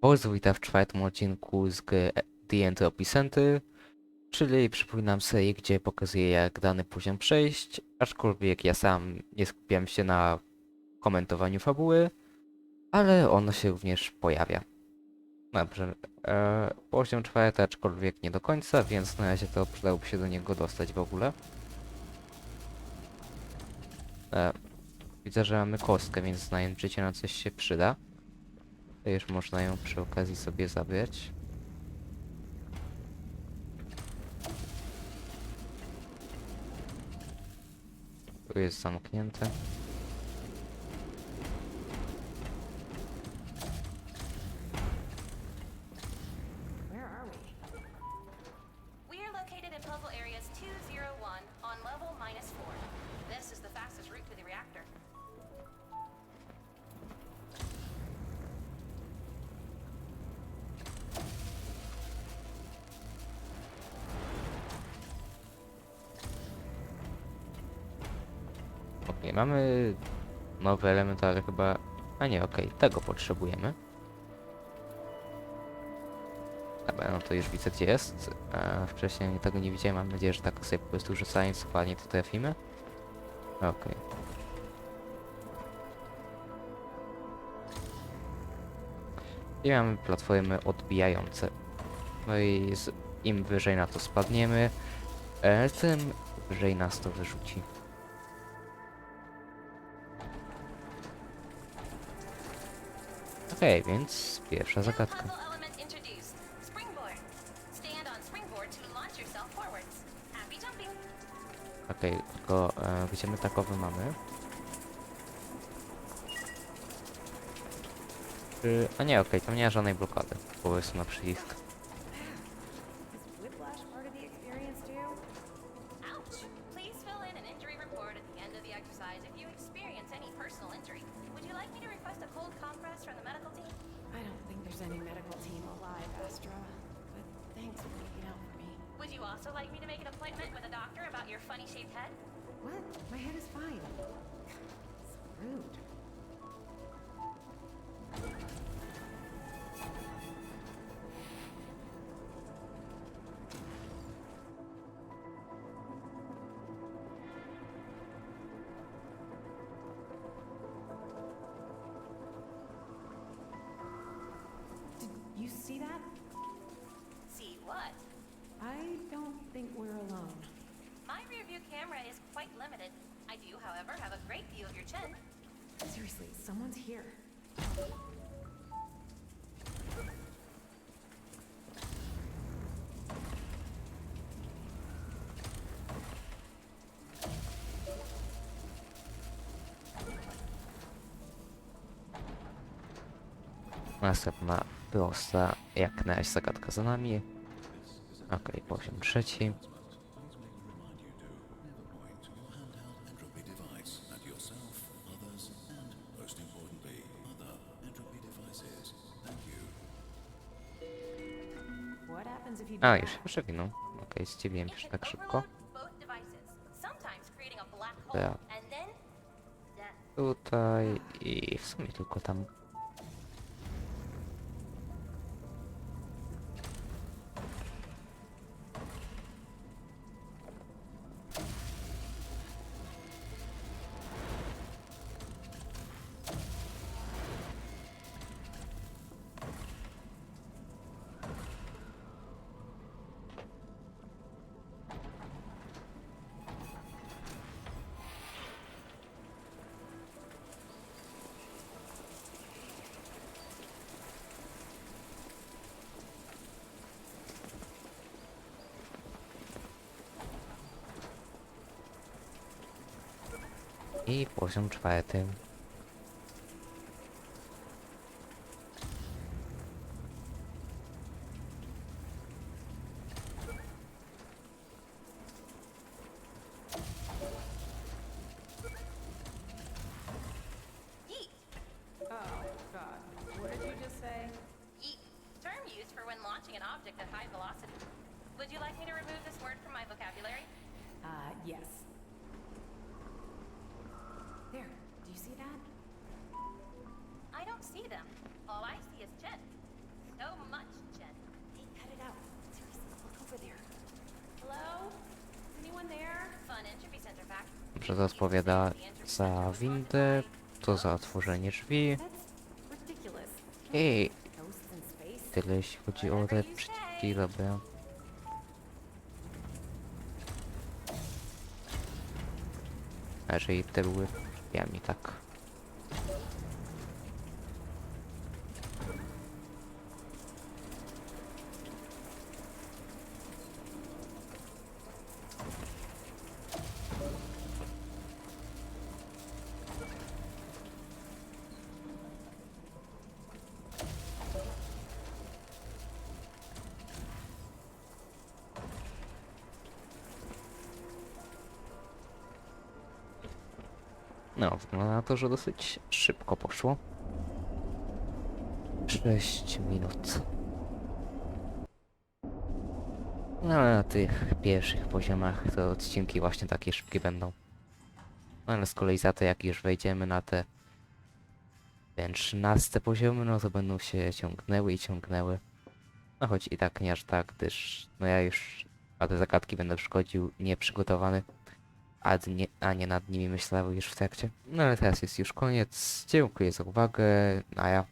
Bardzo witam w czwartym odcinku z gry Entropy Center, czyli przypominam serii, gdzie pokazuję jak dany poziom przejść, aczkolwiek ja sam nie skupiam się na komentowaniu fabuły, ale ono się również pojawia. Dobrze, e, poziom czwarty, aczkolwiek nie do końca, więc na razie to przydałoby się do niego dostać w ogóle. E, widzę, że mamy kostkę, więc znając życie na coś się przyda. To już można ją przy okazji sobie zabrać. Tu jest zamknięte. Where are we? We are located in puzzle areas 201 on level minus 4. This is the fastest route to the reactor. Mamy nowy element, ale chyba... A nie, okej, tego potrzebujemy. Dobra, no to już widzę gdzie jest. A wcześniej tego nie widziałem, mam nadzieję, że tak sobie po prostu rzucając składnie to trafimy. Okej. I mamy platformy odbijające. No i z, im wyżej na to spadniemy, e, tym wyżej nas to wyrzuci. Okej, więc pierwsza zagadka. Okej, tylko e, gdzie my takowy mamy? Czy... A nie, okej, tam nie ma żadnej blokady. Po prostu na przycisk. There's any medical team alive, Astra. But thanks for looking out for me. Would you also like me to make an appointment with a doctor about your funny shaped head? What? My head is fine. I do, however, have a great view of your chin. Seriously, someone's here. Następna prosta, jak na razie zagadka za nami. Okej, poziom trzeci. A, już się przewinął. Okej, zdziwiłem It się tak szybko. death. Tutaj i w sumie tylko tam. At high velocity. Would you like me to remove this word from my vocabulary? Uh, yes. Że to odpowiada za windę, to za otworzenie drzwi. I tyle jeśli chodzi o te przyciski, dobra. Jeżeli te były drzwiami, tak. No, wygląda na to, że dosyć szybko poszło. 6 minut. No ale na tych pierwszych poziomach to odcinki właśnie takie szybkie będą. No ale z kolei za to jak już wejdziemy na te ten 13 poziomy, no to będą się ciągnęły i ciągnęły. No choć i tak nie aż tak, gdyż no ja już na te zagadki będę przychodził nieprzygotowany a, nie, a nie nad nimi myślały już w trakcie. No ale teraz jest już koniec. Dziękuję za uwagę, a ja